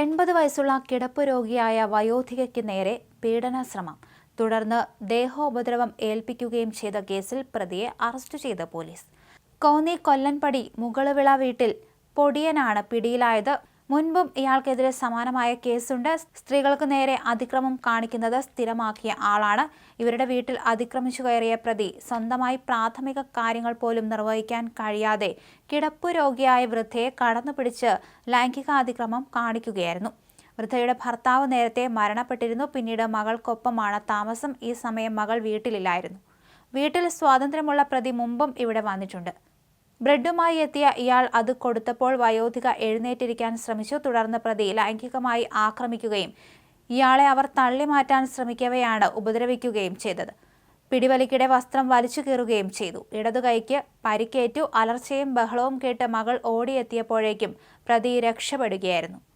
എൺപത് വയസ്സുള്ള കിടപ്പ് രോഗിയായ വയോധികയ്ക്ക് നേരെ പീഡനശ്രമം. തുടർന്ന് ദേഹോപദ്രവം ഏൽപ്പിക്കുകയും ചെയ്ത കേസിൽ പ്രതിയെ അറസ്റ്റ് ചെയ്ത പോലീസ്. കോന്നി കൊല്ലൻപടി മുകളുവിള വീട്ടിൽ പൊടിയനാണ് പിടിയിലായത്. മുൻപും ഇയാൾക്കെതിരെ സമാനമായ കേസുണ്ട്. സ്ത്രീകൾക്ക് നേരെ അതിക്രമം കാണിക്കുന്നത് സ്ഥിരമാക്കിയ ആളാണ്. ഇവരുടെ വീട്ടിൽ അതിക്രമിച്ചു കയറിയ പ്രതി സ്വന്തമായി പ്രാഥമിക കാര്യങ്ങൾ പോലും നിർവഹിക്കാൻ കഴിയാതെ കിടപ്പു രോഗിയായ വൃദ്ധയെ കടന്നുപിടിച്ച് ലൈംഗികാതിക്രമം കാണിക്കുകയായിരുന്നു. വൃദ്ധയുടെ ഭർത്താവ് നേരത്തെ മരണപ്പെട്ടിരുന്നു. പിന്നീട് മകൾക്കൊപ്പമാണ് താമസം. ഈ സമയം മകൾ വീട്ടിലില്ലായിരുന്നു. വീട്ടിൽ സ്വാതന്ത്ര്യമുള്ള പ്രതി മുമ്പും ഇവിടെ വന്നിട്ടുണ്ട്. ബ്രെഡുമായി എത്തിയ ഇയാൾ അത് കൊടുത്തപ്പോൾ വയോധിക എഴുന്നേറ്റിരിക്കാൻ ശ്രമിച്ചു. തുടർന്ന് പ്രതി ലൈംഗികമായി ആക്രമിക്കുകയും ഇയാളെ അവർ തള്ളിമാറ്റാൻ ശ്രമിക്കവെയാണ് ഉപദ്രവിക്കുകയും ചെയ്തത്. പിടിവലിക്കിടെ വസ്ത്രം വലിച്ചു കീറുകയും ചെയ്തു. ഇടതുകൈക്ക് പരിക്കേറ്റു. അലർച്ചയും ബഹളവും കേട്ട് മകൾ ഓടിയെത്തിയപ്പോഴേക്കും പ്രതി രക്ഷപ്പെടുകയായിരുന്നു.